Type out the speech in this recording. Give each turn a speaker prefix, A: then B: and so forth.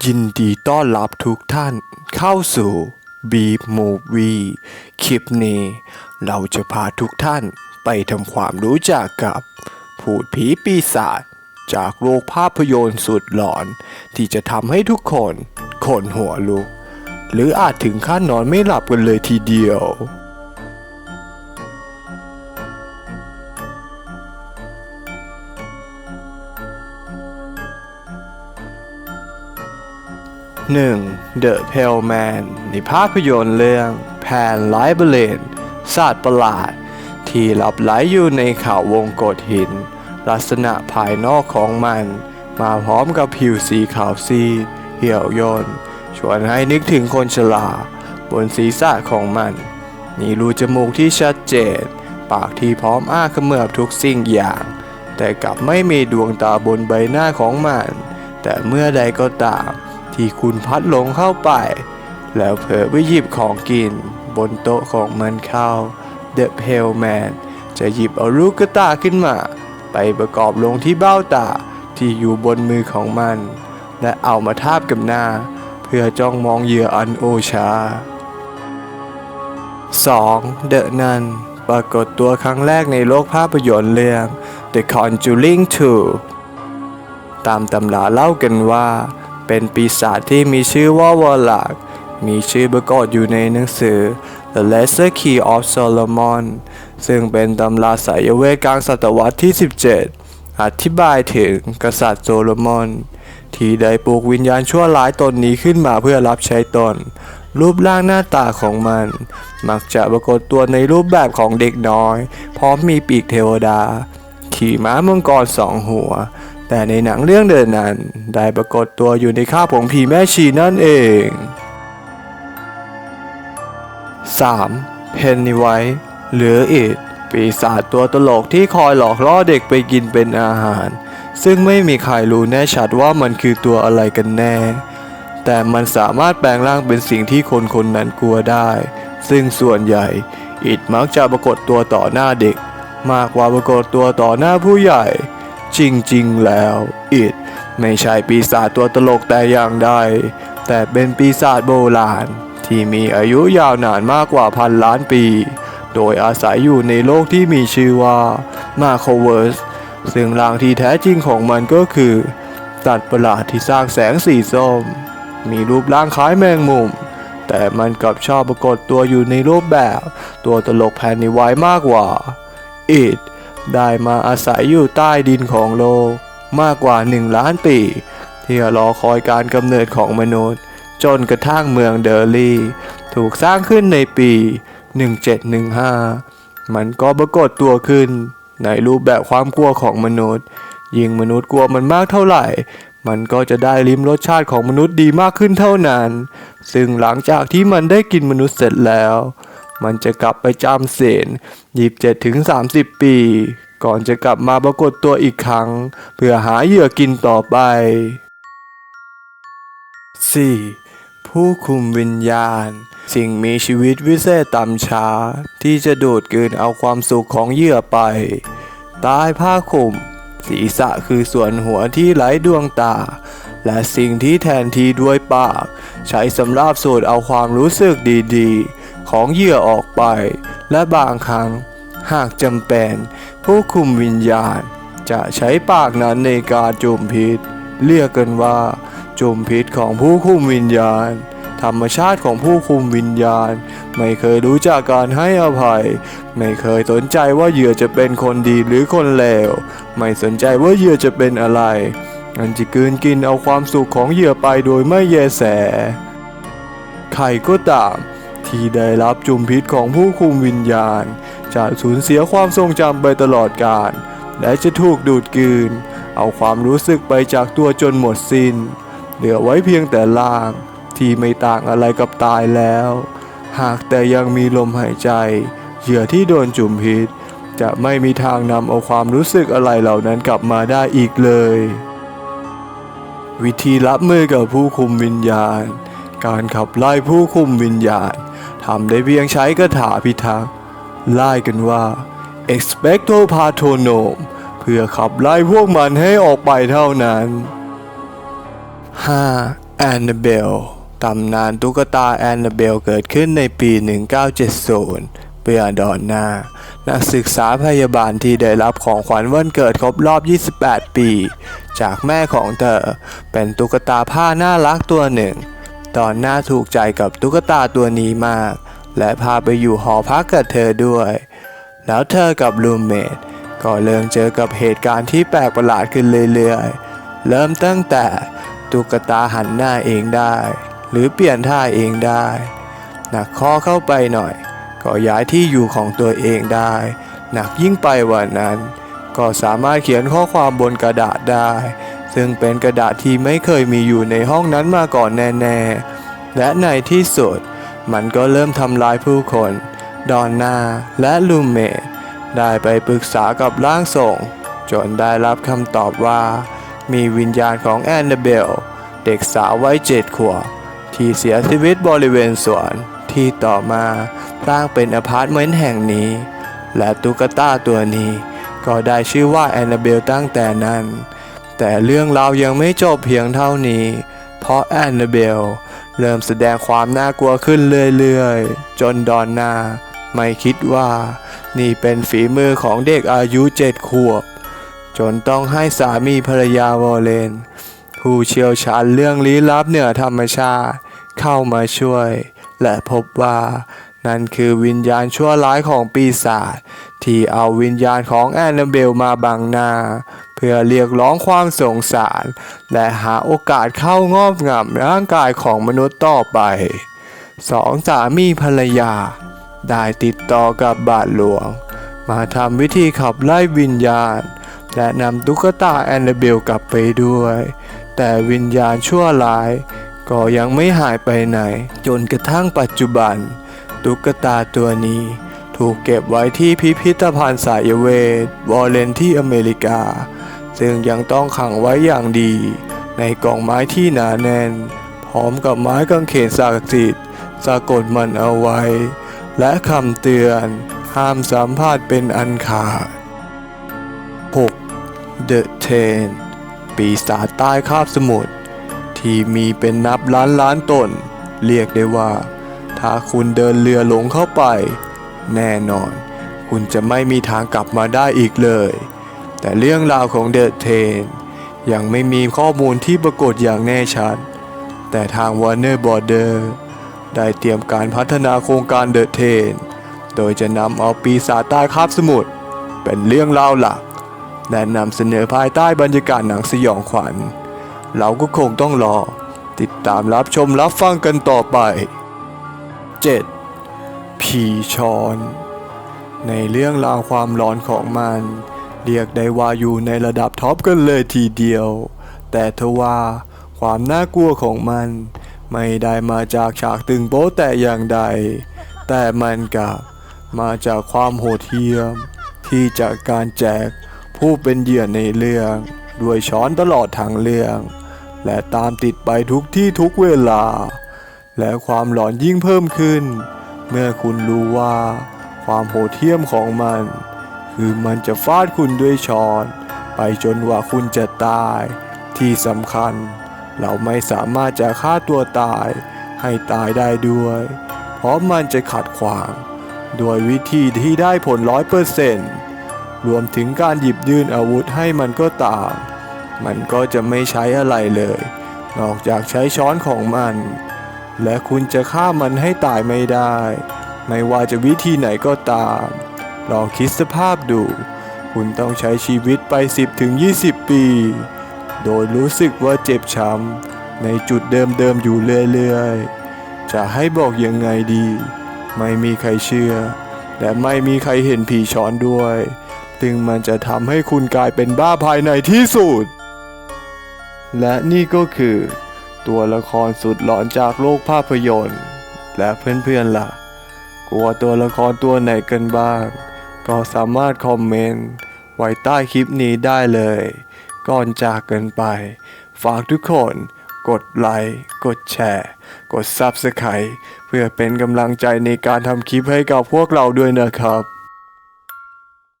A: ยินดีต้อนรับทุกท่านเข้าสู่ Beep Movie คลิปนี้ เราจะพาทุกท่านไปทำความรู้จักกับ ผูดผีปีศาจจากโลกภาพยนตร์สุดหลอน ที่จะทำให้ทุกคนขนหัวลุก หรืออาจถึงขั้นนอนไม่หลับกันเลยทีเดียว 1. The Pale Man ในภาพยนตร์เรื่อง Pan l i b e r a n ศาสตร์ประหลาด ที่หลับไหลอยู่ในเขาวงกฏหิน ลักษณะภายนอกของมัน มาพร้อมกับผิวสีขาวซีดเหี่ยวย่นชวนให้นึกถึงคนชรา บนศีรษะของมัน มีรูจมูกที่ชัดเจน ปากที่พร้อมอ้าเขมือบทุกสิ่งอย่าง แต่กลับไม่มีดวงตาบนใบหน้าของมัน แต่เมื่อใดก็ตาม ที่คุณพัดหลงเข้าไป แล้วเผลอไปหยิบของกิน บนโต๊ะของมันเข้า The Pale Man จะหยิบเอาลูกกระตาขึ้นมา ไปประกอบลงที่เบ้าตาที่อยู่บนมือของมัน และเอามาทาบกับหน้า เพื่อจ้องมองเหยื่ออันโอชา 2. The Nun ปรากฏตัวครั้งแรกในโลกภาพยนตร์เรื่อง The Conjuring 2 ตามตำราเล่ากันว่า เป็นปีศาจที่มีชื่อว่าวอลลักมีชื่อปรากฏอยู่ในหนังสือ The Lesser Key of Solomon ซึ่งเป็นตำราสายเวทกลางศตวรรษที่ 17 อธิบายถึงกษัตริย์โซโลมอน ที่ได้ปลูกวิญญาณชั่วร้ายตนนี้ขึ้นมาเพื่อรับใช้ตน รูปร่างหน้าตาของมัน มักจะปรากฏตัวในรูปแบบของเด็กน้อย พร้อมมีปีกเทวดา ขี่ม้ามังกรสองหัว แต่ในหนังเรื่องเดินนั้น ได้ปรากฏตัวอยู่ในข้าบของผีแม่ชีนั่นเอง 3. Pennywise หรืออิดปีศาจตัวตลกที่คอยหลอกล่อเด็กไปกินเป็นอาหาร ซึ่งไม่มีใครรู้แน่ชัดว่ามันคือตัวอะไรกันแน่ แต่มันสามารถแปลงร่างเป็นสิ่งที่คนคนนั้นกลัวได้ ซึ่งส่วนใหญ่อิดมักจะปรากฏตัวต่อหน้าเด็ก มากกว่าปรากฏตัวต่อหน้าผู้ใหญ่ จริงๆแล้วอิดไม่ใช่ปีศาจตัวตลกแต่อย่างใด แต่เป็นปีศาจโบราณ ที่มีอายุยาวนานมากกว่าพันล้านปี โดยอาศัยอยู่ในโลกที่มีชื่อว่ามาโคเวิร์สซึ่งร่างที่แท้จริงของมันก็คือสัตว์ประหลาดที่สร้างแสงสีส้ม มีรูปร่างคล้ายแมงมุม แต่มันกลับชอบปรากฏตัวอยู่ในรูปแบบ ตัวตลกแผ่นในไว้มากกว่าอิด ได้มาอาศัยอยู่ใต้ดินของโลกมากกว่าหนึ่งล้านปี ที่รอคอยการกำเนิดของมนุษย์ จนกระทั่งเมืองเดอร์ลีถูกสร้างขึ้นในปี 1715 มันก็ปรากฏตัวขึ้น ในรูปแบบความกลัวของมนุษย์ ยิ่งมนุษย์กลัวมันมากเท่าไหร่ มันก็จะได้ลิ้มรสชาติของมนุษย์ดีมากขึ้นเท่านั้น ซึ่งหลังจากที่มันได้กินมนุษย์เสร็จแล้ว มันจะกลับไปจำศีล27ถึง30 ปี ก่อนจะกลับมาปรากฏตัวอีกครั้ง เพื่อหาเหยื่อกินต่อไป 4. ผู้คุมวิญญาณ สิ่งมีชีวิตวิเศษต่ำช้า ที่จะดูดกลืนเอาความสุขของเหยื่อไปใต้ผ้าคลุมศีรษะคือส่วนหัวที่ไร้ดวงตา และสิ่งที่แทนที่ด้วยปาก ใช้สำรับสูดเอาความรู้สึกดีๆ ของเหยื่อออกไป และบางครั้ง หากจำเป็น ผู้คุมวิญญาณ จะใช้ปากนั้นในการจุ่มพิษ เรียกกันว่า จุ่มพิษของผู้คุมวิญญาณ ธรรมชาติของผู้คุมวิญญาณ ไม่เคยรู้จักการให้อภัย ไม่เคยสนใจว่าเหยื่อจะเป็นคนดีหรือคนเลว ไม่สนใจว่าเหยื่อจะเป็นอะไรมันจะกืนกินเอาความสุขของเหยื่อไปโดยไม่แยแส ใครก็ตาม ที่ได้รับจุมพิษของผู้คุมวิญญาณ จะสูญเสียความทรงจำไปตลอดกาลและจะถูกดูดกลืน เอาความรู้สึกไปจากตัวจนหมดสิน้น เหลือไว้เพียงแต่ล่างที่ไม่ต่างอะไรกับตายแล้ว หากแต่ยังมีลมหายใจ เหยื่อที่โดนจุมพิษ จะไม่มีทางนำเอาความรู้สึกอะไรเหล่านั้นกลับมาได้อีกเลย วิธีรับมือกับผู้คุมวิญญาณ การขับไล่ผู้คุมวิญญาณ ทำได้เพียงใช้คาถาพิทักษ์ไล่กันว่า expecto patronum เพื่อขับไล่พวกมันให้ออกไปเท่านั้น 5. แอนนาเบลตำนานตุ๊กตาแอนนาเบลเกิดขึ้นในปี 1970เพื่อดอนนา นักศึกษาพยาบาลที่ได้รับของขวัญวันเกิดครบรอบ 28 ปี จากแม่ของเธอ เป็นตุ๊กตาผ้าน่ารักตัวหนึ่ง ตอนหน้าถูกใจกับตุ๊กตาตัวนี้มาก และพาไปอยู่หอพักกับเธอด้วย แล้วเธอกับลูมเมดก็เริ่มเจอกับเหตุการณ์ที่แปลกประหลาดขึ้นเรื่อยๆ เริ่มตั้งแต่ตุ๊กตาหันหน้าเองได้ หรือเปลี่ยนท่าเองได้หนักข้อเข้าไปหน่อย ก็ย้ายที่อยู่ของตัวเองได้ หนักยิ่งไปกว่านั้น ก็สามารถเขียนข้อความบนกระดาษได้ ซึ่งเป็นกระดาษที่ไม่เคยมีอยู่ในห้องนั้นมาก่อนแน่ๆ และในที่สุด มันก็เริ่มทำลายผู้คน ดอนนาและลูเมดได้ไปปรึกษากับร่างทรง จนได้รับคำตอบว่า มีวิญญาณของแอนนาเบล เด็กสาววัยเจ็ดขวบที่เสียชีวิตบริเวณสวนที่ต่อมาตั้างเป็นอพาร์ตเมนต์แห่งนี้ และตุ๊กตาตัวนี้ ก็ได้ชื่อว่าแอนนาเบลตั้งแต่นั้น แต่เรื่องราวยังไม่จบเพียงเท่านี้ เพราะแอนนาเบลเริ่มแสดงความน่ากลัวขึ้นเรื่อยๆ จนดอนนาไม่คิดว่า นี่เป็นฝีมือของเด็กอายุเจ็ดขวบ จนต้องให้สามีภรรยาวอลเลน ผู้เชี่ยวชาญเรื่องลี้ลับเหนือธรรมชาติ เข้ามาช่วย และพบว่า นั่นคือวิญญาณชั่วร้ายของปีศาจที่เอาวิญญาณของแอนนาเบลมาบังหน้า พื่อเรียกร้องความสงสาร และหาโอกาสเข้างอบงำร่างกายของมนุษย์ต่อไปสองสามีภรรยา ได้ติดต่อกับบาทหลวง มาทำวิธีขับไล่วิญญาณ และนำตุ๊กตาแอนนาเบลกลับไปด้วย แต่วิญญาณชั่วร้าย ก็ยังไม่หายไปไหน จนกระทั่งปัจจุบัน ตุ๊กตาตัวนี้ถูกเก็บไว้ที่พิพิธภัณฑ์สายเวทวอลเลนที่อเมริกา ซึ่งยังต้องขังไว้อย่างดี ในกล่องไม้ที่หนาแน่น พร้อมกับไม้กางเขนศักดิ์สิทธิ์สะกดมันเอาไว้ และคำเตือนห้ามสัมผัสเป็นอันขาด 6. The Ten ปีศาจใต้คาบสมุทรที่มีเป็นนับล้านล้านตน เรียกได้ว่า ถ้าคุณเดินเรือหลงเข้าไป แน่นอน คุณจะไม่มีทางกลับมาได้อีกเลย แต่เรื่องราวของเดอะเทนยังไม่มีข้อมูลที่ปรากฏอย่างแน่ชัด แต่ทาง Warner Border ได้เตรียมการพัฒนาโครงการเดอะเทนโดยจะนำเอาปีศาจใต้คาบสมุทรเป็นเรื่องเล่าวหลัก และนำเสนอภายใต้บรรยากาศหนังสยองขวัญ เราก็คงต้องรอ ติดตามรับชมรับฟังกันต่อไป 7. ผีชอน ในเรื่องราวความร้อนของมัน เรียกได้ว่าอยู่ในระดับท็อปกันเลยทีเดียว แต่ทว่าความน่ากลัวของมัน ไม่ได้มาจากฉากตึงโป๊แต่อย่างใด แต่มันกลับมาจากความโหดเหี้ยม ที่จากการแจกผู้เป็นเหยื่อในเรื่องด้วยช้อนตลอดทางเรื่อง และตามติดไปทุกที่ทุกเวลา และความหลอนยิ่งเพิ่มขึ้น เมื่อคุณรู้ว่าความโหดเหี้ยมของมัน คือมันจะฟาดคุณด้วยช้อน ไปจนกว่าคุณจะตาย ที่สำคัญ เราไม่สามารถจะฆ่าตัวตาย ให้ตายได้ด้วย เพราะมันจะขัดขวางโดยวิธีที่ได้ผลร้อยเปอร์เซนต์รวมถึงการหยิบยื่นอาวุธให้มันก็ตาม มันก็จะไม่ใช้อะไรเลย นอกจากใช้ช้อนของมัน และคุณจะฆ่ามันให้ตายไม่ได้ ไม่ว่าจะวิธีไหนก็ตาม ลองคิดสภาพดู คุณต้องใช้ชีวิตไป 10ถึง20 ปี โดยรู้สึกว่าเจ็บช้ำในจุดเดิมๆอยู่เรื่อยๆ จะให้บอกยังไงดี ไม่มีใครเชื่อ และไม่มีใครเห็นผีช้อนด้วยซึ่งมันจะทำให้คุณกลายเป็นบ้าภายในที่สุด และนี่ก็คือ ตัวละครสุดหลอนจากโลกภาพยนตร์ และเพื่อนๆล่ะ กลัวตัวละครตัวไหนกันบ้าง ก็สามารถคอมเมนต์ไว้ใต้คลิปนี้ได้เลย ก่อนจากกันไป ฝากทุกคนกดไลค์กดแชร์ กด Subscribe เพื่อเป็นกำลังใจในการทำคลิปให้กับพวกเราด้วยนะครับ